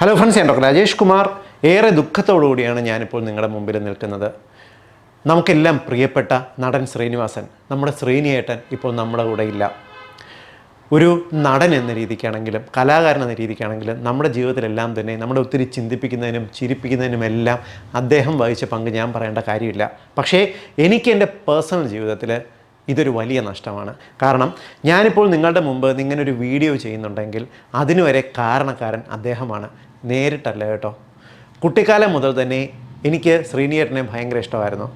Hello friends ഞാൻ doctor Rajesh Kumar. ഏറെ ദുഃഖത്തോടുകൂടിയാണ് ഞാനിപ്പോൾ നിങ്ങളുടെ മുമ്പിൽ നിൽക്കുന്നത്. നമുക്കെല്ലാം പ്രിയപ്പെട്ട നടൻ ശ്രീനിവാസൻ നമ്മുടെ ശ്രീനിയേട്ടൻ ഇപ്പോൾ നമ്മുടെ കൂടെ ഇല്ല. ഒരു നടൻ എന്ന രീതിക്കാണെങ്കിലും കലാകാരൻ എന്ന രീതിക്കാണെങ്കിലും നമ്മുടെ ജീവിതത്തിലെല്ലാം തന്നെ നമ്മളെ ഒത്തിരി ചിന്തിപ്പിക്കുന്നതിനും എല്ലാം അദ്ദേഹം വഹിച്ച പങ്ക് ഞാൻ പറയേണ്ട കാര്യമില്ല. പക്ഷേ എനിക്ക് എന്റെ പേഴ്സണൽ ജീവിതത്തിൽ ഇതൊരു വലിയ നഷ്ടമാണ്. കാരണം ഞാനിപ്പോൾ നിങ്ങളുടെ മുമ്പ് ഇങ്ങനെ ഒരു വീഡിയോ ചെയ്യുന്നുണ്ടെങ്കിൽ അതിനു വരെ കാരണക്കാരൻ അദ്ദേഹമാണ്. നേരിട്ടല്ല കേട്ടോ. കുട്ടിക്കാലം മുതൽ തന്നെ എനിക്ക് ശ്രീനിയേട്ടനെ ഭയങ്കര ഇഷ്ടമായിരുന്നു.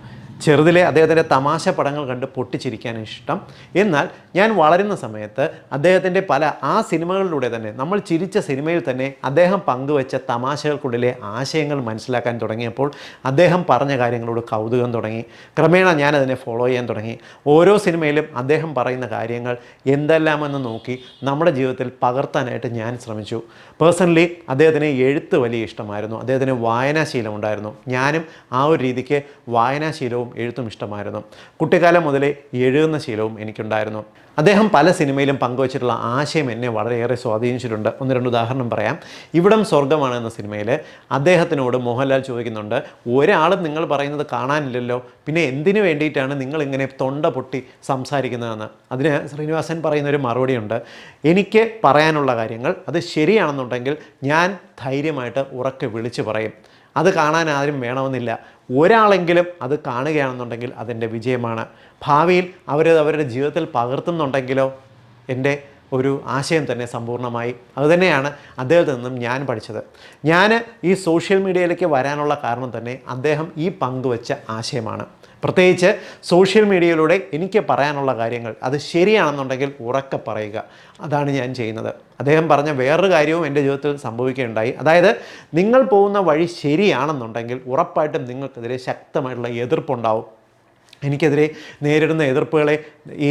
ചെറുതിലെ അദ്ദേഹത്തിന്റെ തമാശ പടങ്ങൾ കണ്ട് പൊട്ടിച്ചിരിക്കാൻ ഇഷ്ടം. എന്നാൽ ഞാൻ വളരുന്ന സമയത്ത് അദ്ദേഹത്തിന്റെ പല ആ സിനിമകളിലൂടെ തന്നെ നമ്മൾ ചിരിച്ച സിനിമയിൽ തന്നെ അദ്ദേഹം പങ്കുവച്ച തമാശകൾക്കുള്ളിലെ ആശയങ്ങൾ മനസ്സിലാക്കാൻ തുടങ്ങിയപ്പോൾ അദ്ദേഹം പറഞ്ഞ കാര്യങ്ങളോട് കൗതുകം തുടങ്ങി. ക്രമേണ ഞാൻ അതിനെ ഫോളോ ചെയ്യാൻ തുടങ്ങി. ഓരോ സിനിമയിലും അദ്ദേഹം പറയുന്ന കാര്യങ്ങൾ എന്തെല്ലാമെന്ന് നോക്കി നമ്മുടെ ജീവിതത്തിൽ പകർത്താനായിട്ട് ഞാൻ ശ്രമിച്ചു. പേഴ്സണലി അദ്ദേഹത്തിന് എഴുത്ത് വലിയ ഇഷ്ടമായിരുന്നു. അദ്ദേഹത്തിന് വായനാശീലം ഉണ്ടായിരുന്നു. ഞാനും ആ ഒരു രീതിക്ക് വായനാശീലവും എഴുത്തും ഇഷ്ടമായിരുന്നു. കുട്ടിക്കാലം മുതലേ എഴുതുന്ന ശീലവും എനിക്കുണ്ടായിരുന്നു. അദ്ദേഹം പല സിനിമയിലും പങ്കുവച്ചിട്ടുള്ള ആശയം എന്നെ വളരെയേറെ സ്വാധീനിച്ചിട്ടുണ്ട്. ഒന്ന് രണ്ട് ഉദാഹരണം പറയാം. ഇവിടം സ്വർഗമാണ് എന്ന സിനിമയിൽ അദ്ദേഹത്തിനോട് മോഹൻലാൽ ചോദിക്കുന്നുണ്ട് ഒരാളും നിങ്ങൾ പറയുന്നത് കാണാനില്ലല്ലോ. പിന്നെ എന്തിനു വേണ്ടിയിട്ടാണ് നിങ്ങൾ ഇങ്ങനെ തൊണ്ട പൊട്ടി സംസാരിക്കുന്നതെന്ന്? അതിന് ശ്രീനിവാസൻ പറയുന്നൊരു മറുപടിയുണ്ട്. എനിക്ക് പറയാനുള്ള കാര്യങ്ങൾ അത് ശരിയാണെന്നുണ്ടെങ്കിൽ ഞാൻ ധൈര്യമായിട്ട് ഉറക്കെ വിളിച്ചു പറയും. അത് കാണാൻ ആരും വേണമെന്നില്ല. ഒരാളെങ്കിലും അത് കാണുകയാണെന്നുണ്ടെങ്കിൽ അതെന്റെ വിജയമാണ്. ഭാവിയിൽ അവരത് അവരുടെ ജീവിതത്തിൽ പകർത്തുന്നുണ്ടെങ്കിലോ എന്റെ ഒരു ആശയം തന്നെ സമ്പൂർണമായി അതുതന്നെയാണ് അദ്ദേഹത്തിൽ നിന്നും ഞാൻ പഠിച്ചത്. ഞാൻ ഈ സോഷ്യൽ മീഡിയയിലേക്ക് വരാനുള്ള കാരണം തന്നെ അദ്ദേഹം ഈ പങ്കുവച്ച ആശയമാണ്. പ്രത്യേകിച്ച് സോഷ്യൽ മീഡിയയിലൂടെ എനിക്ക് പറയാനുള്ള കാര്യങ്ങൾ അത് ശരിയാണെന്നുണ്ടെങ്കിൽ ഉറക്കെ പറയുക. അതാണ് ഞാൻ ചെയ്യുന്നത്. അദ്ദേഹം പറഞ്ഞ വേറൊരു കാര്യവും എന്റെ ജീവിതത്തിൽ സംഭവിക്കുകയുണ്ടായി. അതായത് നിങ്ങൾ പോകുന്ന വഴി ശരിയാണെന്നുണ്ടെങ്കിൽ ഉറപ്പായിട്ടും നിങ്ങൾക്കെതിരെ ശക്തമായിട്ടുള്ള എതിർപ്പുണ്ടാവും. എനിക്കെതിരെ നേരിടുന്ന എതിർപ്പുകളെ ഈ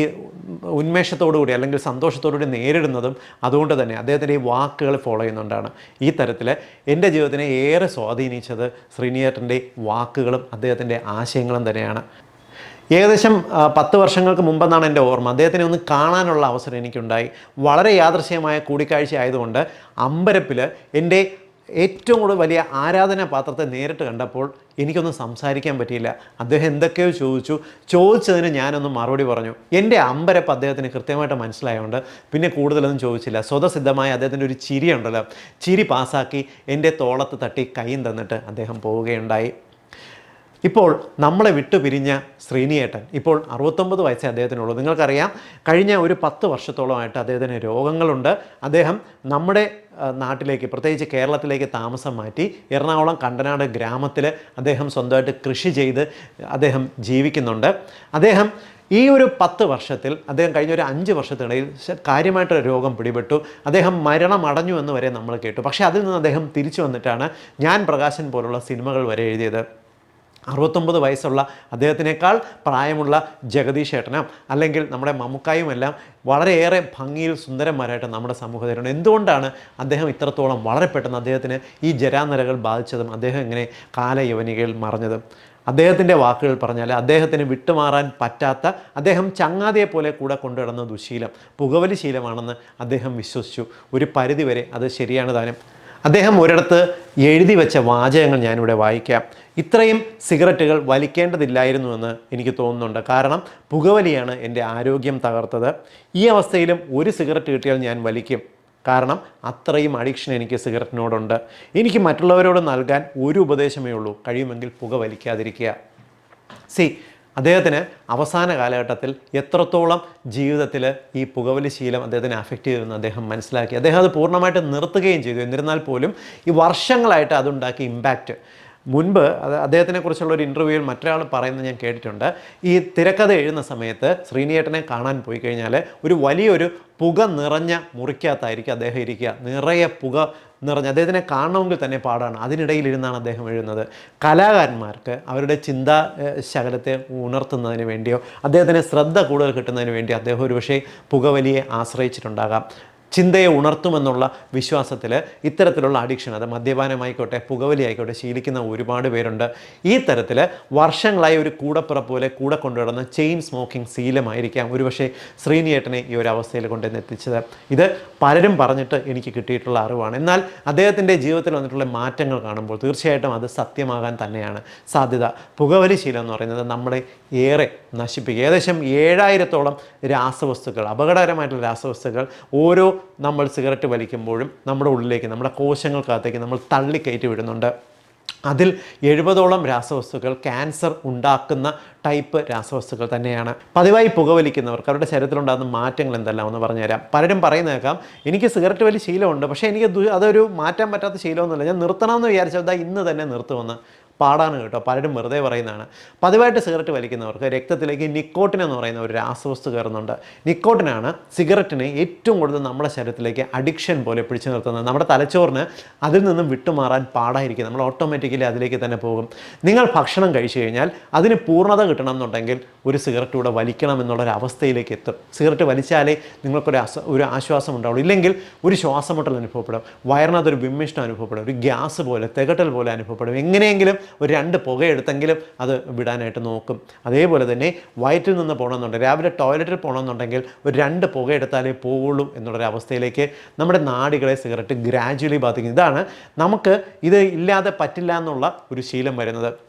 ഉന്മേഷത്തോടുകൂടി അല്ലെങ്കിൽ സന്തോഷത്തോടുകൂടി നേരിടുന്നതും അതുകൊണ്ട് തന്നെ അദ്ദേഹത്തിന്റെ ഈ വാക്കുകൾ ഫോളോ ചെയ്യുന്നുകൊണ്ടാണ് ഈ തരത്തിൽ എന്റെ ജീവിതത്തിനെ ഏറെ സ്വാധീനിച്ചത് ശ്രീനിയേട്ടന്റെ വാക്കുകളും അദ്ദേഹത്തിന്റെ ആശയങ്ങളും തന്നെയാണ്. ഏകദേശം പത്ത് വർഷങ്ങൾക്ക് മുമ്പെന്നാണ് എന്റെ ഓർമ്മ. അദ്ദേഹത്തിനെ ഒന്ന് കാണാനുള്ള അവസരം എനിക്കുണ്ടായി. വളരെ യാദൃശ്യമായ കൂടിക്കാഴ്ച ആയതുകൊണ്ട് അമ്പരപ്പിൽ എന്റെ ഏറ്റവും കൂടുതൽ വലിയ ആരാധനാ പാത്രത്തെ നേരിട്ട് കണ്ടപ്പോൾ എനിക്കൊന്നും സംസാരിക്കാൻ പറ്റിയില്ല. അദ്ദേഹം എന്തൊക്കെയോ ചോദിച്ചു. ചോദിച്ചതിന് ഞാനൊന്ന് മറുപടി പറഞ്ഞു. എന്റെ അമ്പരപ്പ് അദ്ദേഹത്തിന് കൃത്യമായിട്ട് മനസ്സിലായതുകൊണ്ട് പിന്നെ കൂടുതലൊന്നും ചോദിച്ചില്ല. സ്വതസിദ്ധമായ അദ്ദേഹത്തിന്റെ ഒരു ചിരി ഉണ്ടല്ലോ. ചിരി പാസ്സാക്കി എന്റെ തോളത്ത് തട്ടി കൈയും തന്നിട്ട് അദ്ദേഹം പോവുകയുണ്ടായി. ഇപ്പോൾ നമ്മളെ വിട്ടുപിരിഞ്ഞ ശ്രീനിയേട്ടൻ ഇപ്പോൾ അറുപത്തൊമ്പത് വയസ്സേ അദ്ദേഹത്തിനുള്ളൂ. നിങ്ങൾക്കറിയാം കഴിഞ്ഞ ഒരു പത്ത് വർഷത്തോളമായിട്ട് അദ്ദേഹത്തിന് രോഗങ്ങളുണ്ട്. അദ്ദേഹം നമ്മുടെ നാട്ടിലേക്ക് പ്രത്യേകിച്ച് കേരളത്തിലേക്ക് താമസം മാറ്റി എറണാകുളം കണ്ടനാട് ഗ്രാമത്തിൽ അദ്ദേഹം സ്വന്തമായിട്ട് കൃഷി ചെയ്ത് അദ്ദേഹം ജീവിക്കുന്നുണ്ട്. അദ്ദേഹം ഈ ഒരു പത്ത് വർഷത്തിൽ അദ്ദേഹം കഴിഞ്ഞ ഒരു അഞ്ച് വർഷത്തിനിടയിൽ കാര്യമായിട്ട് രോഗം പിടിപെട്ടു. അദ്ദേഹം മരണമടഞ്ഞു എന്ന് വരെ നമ്മൾ കേട്ടു. പക്ഷേ അതിൽ നിന്ന് അദ്ദേഹം തിരിച്ചു വന്നിട്ടാണ് ഞാൻ പ്രകാശൻ പോലുള്ള സിനിമകൾ വരെ എഴുതിയത്. അറുപത്തൊമ്പത് വയസ്സുള്ള അദ്ദേഹത്തിനേക്കാൾ പ്രായമുള്ള ജഗദീഷ് ഏട്ടനും അല്ലെങ്കിൽ നമ്മുടെ മമ്മുക്കായും എല്ലാം വളരെയേറെ ഭംഗിയിൽ സുന്ദരന്മാരായിട്ട് നമ്മുടെ സമൂഹത്തിലുണ്ട്. എന്തുകൊണ്ടാണ് അദ്ദേഹം ഇത്രത്തോളം വളരെ പെട്ടെന്ന് അദ്ദേഹത്തിന് ഈ ജരാനരകൾ ബാധിച്ചതും അദ്ദേഹം ഇങ്ങനെ കാലയവനികയിൽ മറഞ്ഞതും? അദ്ദേഹത്തിന്റെ വാക്കുകൾ പറഞ്ഞാൽ അദ്ദേഹത്തിന് വിട്ടുമാറാൻ പറ്റാത്ത അദ്ദേഹം ചങ്ങാതിയെ പോലെ കൂടെ കൊണ്ടുവരുന്ന ദുശീലം പുകവലി ശീലമാണെന്ന് അദ്ദേഹം വിശ്വസിച്ചു. ഒരു പരിധിവരെ അത് ശരിയാണ് താനും. അദ്ദേഹം ഒരിടത്ത് എഴുതി വെച്ച വാചകങ്ങൾ ഞാനിവിടെ വായിക്കാം. ഇത്രയും സിഗരറ്റുകൾ വലിക്കേണ്ടതില്ലായിരുന്നു എന്ന് എനിക്ക് തോന്നുന്നുണ്ട്. കാരണം പുകവലിയാണ് എന്റെ ആരോഗ്യം തകർത്തത്. ഈ അവസ്ഥയിലും ഒരു സിഗരറ്റ് കിട്ടിയാൽ ഞാൻ വലിക്കും. കാരണം അത്രയും അഡിക്ഷൻ എനിക്ക് സിഗരറ്റിനോടുണ്ട്. എനിക്ക് മറ്റുള്ളവരോട് നൽകാൻ ഒരു ഉപദേശമേ ഉള്ളൂ. കഴിയുമെങ്കിൽ പുക വലിക്കാതിരിക്കുക. സി അദ്ദേഹത്തിന് അവസാന കാലഘട്ടത്തിൽ എത്രത്തോളം ജീവിതത്തിൽ ഈ പുകവലി ശീലം അദ്ദേഹത്തിനെ അഫക്റ്റ് ചെയ്തെന്ന് അദ്ദേഹം മനസ്സിലാക്കി. അദ്ദേഹം അത് പൂർണമായിട്ട് നിർത്തുകയും ചെയ്തു. എന്നിരുന്നാൽ പോലും ഈ വർഷങ്ങളായിട്ട് അതുണ്ടാക്കിയ ഇമ്പാക്റ്റ് മുൻപ് അത് അദ്ദേഹത്തിനെ കുറിച്ചുള്ള ഒരു ഇന്റർവ്യൂവിൽ മറ്റൊരാൾ പറയുന്നത് ഞാൻ കേട്ടിട്ടുണ്ട്. ഈ തിരക്കഥ എഴുതുന്ന സമയത്ത് ശ്രീനിയേട്ടനെ കാണാൻ പോയി കഴിഞ്ഞാൽ ഒരു വലിയൊരു പുക നിറഞ്ഞ മുറിക്കകത്തായിരിക്കും അദ്ദേഹം ഇരിക്കുക. നിറയെ പുക നിറഞ്ഞ അദ്ദേഹത്തിനെ കാണണമെങ്കിൽ തന്നെ പാടാണ്. അതിനിടയിലിരുന്നാണ് അദ്ദേഹം എഴുതുന്നത്. കലാകാരന്മാർക്ക് അവരുടെ ചിന്താ ശകലത്തെ ഉണർത്തുന്നതിന് വേണ്ടിയോ അദ്ദേഹത്തിന് ശ്രദ്ധ കൂടുതൽ കിട്ടുന്നതിന് വേണ്ടി അദ്ദേഹം ഒരുപക്ഷേ പുകവലിയെ ആശ്രയിച്ചിട്ടുണ്ടാകാം. ചിന്തയെ ഉണർത്തുമെന്നുള്ള വിശ്വാസത്തിൽ ഇത്തരത്തിലുള്ള അഡിക്ഷൻ അത് മദ്യപാനമായിക്കോട്ടെ പുകവലി ആയിക്കോട്ടെ ശീലിക്കുന്ന ഒരുപാട് പേരുണ്ട്. ഈ തരത്തിൽ വർഷങ്ങളായി ഒരു കൂടപ്പിറപ്പ് പോലെ കൂടെ കൊണ്ടുവരുന്ന ചെയിൻ സ്മോക്കിംഗ് ശീലമായിരിക്കാം ഒരുപക്ഷെ ശ്രീനിയേട്ടനെ ഈ ഒരു അവസ്ഥയിൽ കൊണ്ടുവന്ന് എത്തിച്ചത്. ഇത് പലരും പറഞ്ഞിട്ട് എനിക്ക് കിട്ടിയിട്ടുള്ള അറിവാണ്. എന്നാൽ അദ്ദേഹത്തിന്റെ ജീവിതത്തിൽ വന്നിട്ടുള്ള മാറ്റങ്ങൾ കാണുമ്പോൾ തീർച്ചയായിട്ടും അത് സത്യമാകാൻ തന്നെയാണ് സാധ്യത. പുകവലി ശീലം എന്ന് പറയുന്നത് നമ്മളെ ഏറെ നശിപ്പിക്കുക ഏകദേശം ഏഴായിരത്തോളം രാസവസ്തുക്കൾ അപകടകരമായിട്ടുള്ള രാസവസ്തുക്കൾ ഓരോ നമ്മൾ സിഗരറ്റ് വലിക്കുമ്പോഴും നമ്മുടെ ഉള്ളിലേക്ക് നമ്മുടെ കോശങ്ങൾക്കകത്തേക്ക് നമ്മൾ തള്ളിക്കയറ്റി വിടുന്നുണ്ട്. അതിൽ എഴുപതോളം രാസവസ്തുക്കൾ ക്യാൻസർ ഉണ്ടാക്കുന്ന ടൈപ്പ് രാസവസ്തുക്കൾ തന്നെയാണ്. പതിവായി പുകവലിക്കുന്നവർക്ക് അവരുടെ ശരീരത്തിലുണ്ടാകുന്ന മാറ്റങ്ങൾ എന്തെല്ലാം എന്ന് പറഞ്ഞുതരാം. പലരും പറയുന്ന കേൾക്കാം എനിക്ക് സിഗരറ്റ് വലിയ ശീലമുണ്ട് പക്ഷേ എനിക്ക് അതൊരു മാറ്റാൻ പറ്റാത്ത ശീലമൊന്നുമില്ല ഞാൻ നിർത്തണമെന്ന് വിചാരിച്ചാൽ ഇന്ന് തന്നെ നിർത്തുമെന്ന്. പാടാണ് കേട്ടോ. പലരും വെറുതെ പറയുന്നതാണ്. പതിവായിട്ട് സിഗരറ്റ് വലിക്കുന്നവർക്ക് രക്തത്തിലേക്ക് നിക്കോട്ടിൻ എന്ന് പറയുന്ന ഒരു രാസവസ്തു കയറുന്നുണ്ട്. നിക്കോട്ടിനാണ് സിഗരറ്റിനെ ഏറ്റവും കൂടുതൽ നമ്മുടെ ശരീരത്തിലേക്ക് അഡിക്ഷൻ പോലെ പിടിച്ചു നിർത്തുന്നത്. നമ്മുടെ തലച്ചോറിന് അതിൽ നിന്നും വിട്ടുമാറാൻ പാടായിരിക്കും. നമ്മൾ ഓട്ടോമാറ്റിക്കലി അതിലേക്ക് തന്നെ പോകും. നിങ്ങൾ ഭക്ഷണം കഴിച്ചു കഴിഞ്ഞാൽ അതിന് പൂർണത കിട്ടണം എന്നുണ്ടെങ്കിൽ ഒരു സിഗരറ്റ് കൂടെ വലിക്കണം എന്നുള്ളൊരു അവസ്ഥയിലേക്ക് എത്തും. സിഗരറ്റ് വലിച്ചാലേ നിങ്ങൾക്കൊരു അസ ഒരു ആശ്വാസം ഉണ്ടാവുള്ളൂ. ഇല്ലെങ്കിൽ ഒരു ശ്വാസമുട്ടൽ അനുഭവപ്പെടും. വയറിനകത്തൊരു വിമ്മിഷ്ടം അനുഭവപ്പെടും. ഒരു ഗ്യാസ് പോലെ തികട്ടൽ പോലെ അനുഭവപ്പെടും. എങ്ങനെയെങ്കിലും ഒരു രണ്ട് പുകയെടുത്തെങ്കിലും അത് വിടാനായിട്ട് നോക്കും. അതേപോലെ തന്നെ വയറ്റിൽ നിന്ന് പോകണമെന്നുണ്ടെങ്കിൽ രാവിലെ ടോയ്ലറ്റിൽ പോകണമെന്നുണ്ടെങ്കിൽ ഒരു രണ്ട് പുകയെടുത്താലേ പോവുള്ളൂ എന്നുള്ളൊരവസ്ഥയിലേക്ക് നമ്മുടെ നാടികളെ സിഗരറ്റ് ഗ്രാജുവലി ബാധിക്കും ഇതാണ് നമുക്ക് ഇത് ഇല്ലാതെ പറ്റില്ല എന്നുള്ള ഒരു ശീലം വരുന്നത്.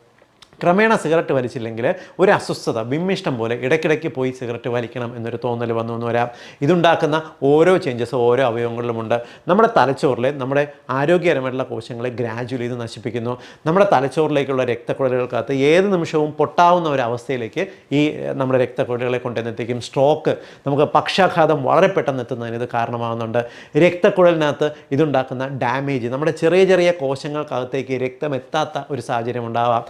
ക്രമേണ സിഗരറ്റ് വലിച്ചില്ലെങ്കിൽ ഒരു അസ്വസ്ഥത വിമ്മിഷ്ടം പോലെ ഇടയ്ക്കിടയ്ക്ക് പോയി സിഗരറ്റ് വലിക്കണം എന്നൊരു തോന്നൽ വന്നു എന്ന് വരാം. ഇതുണ്ടാക്കുന്ന ഓരോ ചേഞ്ചസ് ഓരോ അവയവങ്ങളിലുമുണ്ട്. നമ്മുടെ തലച്ചോറിൽ നമ്മുടെ ആരോഗ്യകരമായിട്ടുള്ള കോശങ്ങളെ ഗ്രാജുവലി ഇത് നശിപ്പിക്കുന്നു. നമ്മുടെ തലച്ചോറിലേക്കുള്ള രക്തക്കുഴലുകൾക്കകത്ത് ഏത് നിമിഷവും പൊട്ടാവുന്ന ഒരു അവസ്ഥയിലേക്ക് ഈ നമ്മുടെ രക്തക്കുഴലുകളെ കൊണ്ടുവന്നെത്തിക്കും. സ്ട്രോക്ക് നമുക്ക് പക്ഷാഘാതം വളരെ പെട്ടെന്ന് എത്തുന്നതിന് ഇത് കാരണമാകുന്നുണ്ട്. രക്തക്കുഴലിനകത്ത് ഇതുണ്ടാക്കുന്ന ഡാമേജ് നമ്മുടെ ചെറിയ ചെറിയ കോശങ്ങൾക്കകത്തേക്ക് രക്തം എത്താത്ത ഒരു സാഹചര്യം ഉണ്ടാവാം.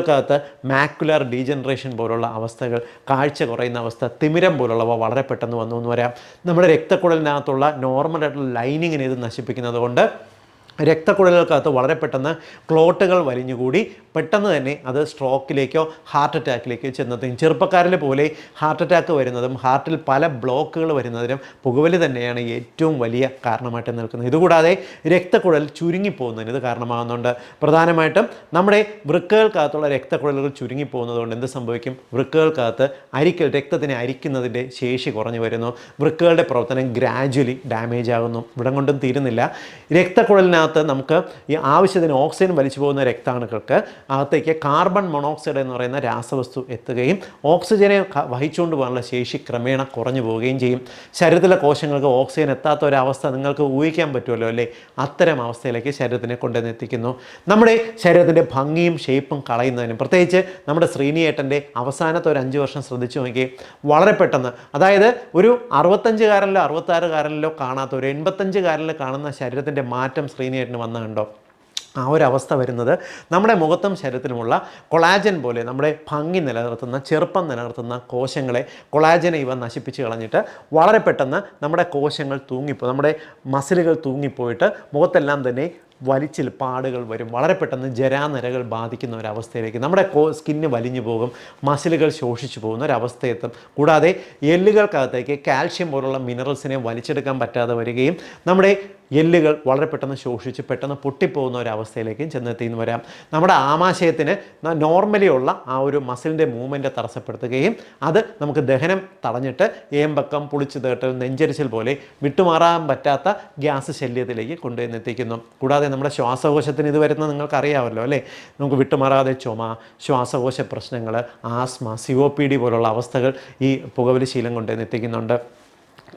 കണ്ണുകൾക്കകത്ത് മാക്കുലർ ഡീജനറേഷൻ പോലുള്ള അവസ്ഥകൾ കാഴ്ച കുറയുന്ന അവസ്ഥ തിമിരം പോലുള്ളവ വളരെ പെട്ടെന്ന് വന്നു എന്ന് വരാം നമ്മുടെ രക്തക്കുഴലിനകത്തുള്ള നോർമലായിട്ടുള്ള ലൈനിങ്ങിനെ ഇത് നശിപ്പിക്കുന്നത് കൊണ്ട് രക്തക്കുഴലുകൾക്കകത്ത് വളരെ പെട്ടെന്ന് ക്ലോട്ടുകൾ വലിഞ്ഞുകൂടി പെട്ടെന്ന് തന്നെ അത് സ്ട്രോക്കിലേക്കോ ഹാർട്ട് അറ്റാക്കിലേക്കോ ചെന്നെത്തും ചെറുപ്പക്കാരിൽ പോലെ ഹാർട്ട് അറ്റാക്ക് വരുന്നതും ഹാർട്ടിൽ പല ബ്ലോക്കുകൾ വരുന്നതിനും പുകവലി തന്നെയാണ് ഏറ്റവും വലിയ കാരണമായിട്ട് നിൽക്കുന്നത്. ഇതുകൂടാതെ രക്തക്കുഴൽ ചുരുങ്ങിപ്പോകുന്നതിന് ഇത് കാരണമാകുന്നുണ്ട്. പ്രധാനമായിട്ടും നമ്മുടെ വൃക്കകൾക്കകത്തുള്ള രക്തക്കുഴലുകൾ ചുരുങ്ങിപ്പോകുന്നത് കൊണ്ട് എന്ത് സംഭവിക്കും? വൃക്കകൾക്കകത്ത് അരിക്കൽ രക്തത്തിനെ അരിക്കുന്നതിന്റെ ശേഷി കുറഞ്ഞു വരുന്നു. വൃക്കകളുടെ പ്രവർത്തനം ഗ്രാജ്വലി ഡാമേജ് ആകുന്നു. ഇവിടം കൊണ്ടും തീരുന്നില്ല. രക്തക്കുഴലിനകത്ത് നമുക്ക് ഈ ആവശ്യത്തിന് ഓക്സിജൻ വലിച്ചു പോകുന്ന രക്താണുക്കൾക്ക് അകത്തേക്ക് കാർബൺ മോണോക്സൈഡ് എന്ന് പറയുന്ന രാസവസ്തു എത്തുകയും ഓക്സിജനെ വഹിച്ചുകൊണ്ട് പോകാനുള്ള ശേഷി ക്രമേണ കുറഞ്ഞു പോവുകയും ചെയ്യും. ശരീരത്തിലെ കോശങ്ങൾക്ക് ഓക്സിജൻ എത്താത്ത ഒരവസ്ഥ നിങ്ങൾക്ക് ഊഹിക്കാൻ പറ്റുമല്ലോ അല്ലേ? അത്തരം അവസ്ഥയിലേക്ക് ശരീരത്തിനെ കൊണ്ടുവന്ന് എത്തിക്കുന്നു. നമ്മുടെ ശരീരത്തിന്റെ ഭംഗിയും ഷേപ്പും കളയുന്നതിനും പ്രത്യേകിച്ച് നമ്മുടെ ശ്രീനിയേട്ടന്റെ അവസാനത്തെ ഒരു അഞ്ച് വർഷം ശ്രദ്ധിച്ചു നോക്കി വളരെ പെട്ടെന്ന്. അതായത് ഒരു അറുപത്തഞ്ചുകാരനിലോ അറുപത്താറുകാരനിലോ കാണാത്ത ഒരു എൺപത്തഞ്ചുകാരനിൽ കാണുന്ന ശരീരത്തിന്റെ മാറ്റം ശ്രീനിയേട്ടന് വന്ന കണ്ടോ? ആ ഒരു അവസ്ഥ വരുന്നത് നമ്മുടെ മുഖത്തും ശരീരത്തിലുമുള്ള കൊളാജൻ പോലെ നമ്മുടെ ഭംഗി നിലനിർത്തുന്ന ചെറുപ്പം നിലനിർത്തുന്ന കോശങ്ങളെ കൊളാജനെ ഇവ നശിപ്പിച്ച് കളഞ്ഞിട്ട് വളരെ പെട്ടെന്ന് നമ്മുടെ കോശങ്ങൾ തൂങ്ങിപ്പോ നമ്മുടെ മസിലുകൾ തൂങ്ങിപ്പോയിട്ട് മുഖത്തെല്ലാം തന്നെ വലിച്ചിൽ പാടുകൾ വരും. വളരെ പെട്ടെന്ന് ജരാനരകൾ ബാധിക്കുന്ന ഒരവസ്ഥയിലേക്ക് നമ്മുടെ സ്കിന്ന് വലിഞ്ഞു പോകും. മസിലുകൾ ശോഷിച്ചു പോകുന്ന ഒരവസ്ഥയെത്തും. കൂടാതെ എല്ലുകൾക്കകത്തേക്ക് കാൽഷ്യം പോലുള്ള മിനറൽസിനെ വലിച്ചെടുക്കാൻ പറ്റാതെ വരികയും നമ്മുടെ എല്ലുകൾ വളരെ പെട്ടെന്ന് ശോഷിച്ച് പെട്ടെന്ന് പൊട്ടിപ്പോകുന്ന ഒരവസ്ഥയിലേക്കും ചെന്നെത്തിയെന്ന് വരാം. നമ്മുടെ ആമാശയത്തിന് നോർമലി ഉള്ള ആ ഒരു മസിലിന്റെ മൂവ്മെന്റ് തടസ്സപ്പെടുത്തുകയും അത് നമുക്ക് ദഹനം തടഞ്ഞിട്ട് ഏമ്പക്കം പുളിച്ചു തേട്ടൽ നെഞ്ചരിച്ചിൽ പോലെ വിട്ടുമാറാൻ പറ്റാത്ത ഗ്യാസ് ശല്യത്തിലേക്ക് കൊണ്ടുവന്നെത്തിക്കുന്നു കൂടാതെ നമ്മുടെ ശ്വാസകോശത്തിന് ഇത് വരുന്നത് നിങ്ങൾക്ക് അറിയാമല്ലോ അല്ലേ? നമുക്ക് വിട്ടുമാറാതെ ചുമ ശ്വാസകോശ പ്രശ്നങ്ങൾ asthma C O P D പോലുള്ള അവസ്ഥകൾ ഈ പുകവലി ശീലം കൊണ്ട് എത്തിക്കുന്നുണ്ട്.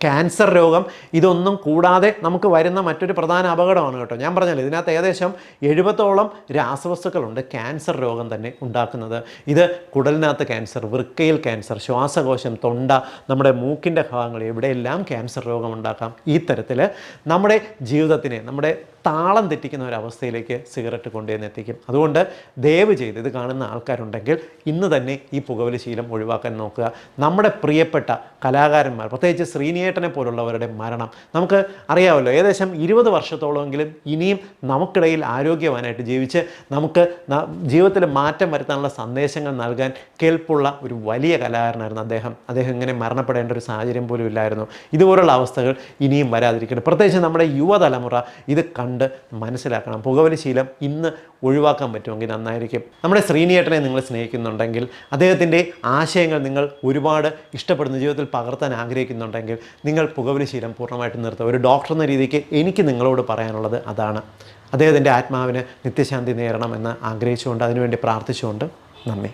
ക്യാൻസർ രോഗം ഇതൊന്നും കൂടാതെ നമുക്ക് വരുന്ന മറ്റൊരു പ്രധാന അപകടമാണ് കേട്ടോ. ഞാൻ പറഞ്ഞല്ലോ ഇതിനകത്ത് ഏകദേശം എഴുപത്തോളം രാസവസ്തുക്കളുണ്ട് ക്യാൻസർ രോഗം തന്നെ ഉണ്ടാക്കുന്നത്. ഇത് കുടലിനകത്ത് ക്യാൻസർ വൃക്കയിൽ ക്യാൻസർ ശ്വാസകോശം തൊണ്ട നമ്മുടെ മൂക്കിന്റെ ഭാഗങ്ങൾ എവിടെയെല്ലാം ക്യാൻസർ രോഗം ഉണ്ടാക്കാം? ഈ തരത്തിൽ നമ്മുടെ ജീവിതത്തിനെ നമ്മുടെ താളം തെറ്റിക്കുന്ന ഒരു അവസ്ഥയിലേക്ക് സിഗരറ്റ് കൊണ്ടുവന്ന് എത്തിക്കും. അതുകൊണ്ട് ദയവ് ചെയ്ത് ഇത് കാണുന്ന ആൾക്കാരുണ്ടെങ്കിൽ ഇന്ന് തന്നെ ഈ പുകവലി ശീലം ഒഴിവാക്കാൻ നോക്കുക. നമ്മുടെ പ്രിയപ്പെട്ട കലാകാരന്മാർ പ്രത്യേകിച്ച് ശ്രീനിയേട്ടനെ പോലുള്ളവരുടെ മരണം. നമുക്ക് അറിയാമല്ലോ ഏകദേശം ഇരുപത് വർഷത്തോളമെങ്കിലും ഇനിയും നമുക്കിടയിൽ ആരോഗ്യവാനായിട്ട് ജീവിച്ച് നമുക്ക് ജീവിതത്തിൽ മാറ്റം വരുത്താനുള്ള സന്ദേശങ്ങൾ നൽകാൻ കേൾപ്പുള്ള ഒരു വലിയ കലാകാരനായിരുന്നു അദ്ദേഹം. അദ്ദേഹം ഇങ്ങനെ മരണപ്പെടേണ്ട ഒരു സാഹചര്യം പോലും ഇല്ലായിരുന്നു. ഇതുപോലുള്ള അവസ്ഥകൾ ഇനിയും വരാതിരിക്കട്ടെ. പ്രത്യേകിച്ച് നമ്മുടെ യുവതലമുറ ഇത് കണ്ട് മനസ്സിലാക്കണം. പുകവലി ശീലം ഇന്ന് ഒഴിവാക്കാൻ പറ്റുമെങ്കിൽ നന്നായിരിക്കും. നമ്മുടെ ശ്രീനിയേട്ടനെ നിങ്ങൾ സ്നേഹിക്കുന്നുണ്ടെങ്കിൽ അദ്ദേഹത്തിന്റെ ആശയങ്ങൾ നിങ്ങൾ ഒരുപാട് ഇഷ്ടപ്പെടുന്ന ജീവിതത്തിൽ പകർത്താൻ ആഗ്രഹിക്കുന്നുണ്ടെങ്കിൽ നിങ്ങൾ പുകവലി ശീലം പൂർണമായിട്ടും നിർത്തുക. ഒരു ഡോക്ടർ എന്ന രീതിക്ക് എനിക്ക് നിങ്ങളോട് പറയാനുള്ളത് അതാണ്. അദ്ദേഹത്തിന്റെ ആത്മാവിന് നിത്യശാന്തി നേരണമെന്ന് ആഗ്രഹിച്ചുകൊണ്ട് അതിനുവേണ്ടി പ്രാർത്ഥിച്ചുകൊണ്ട് നന്ദി.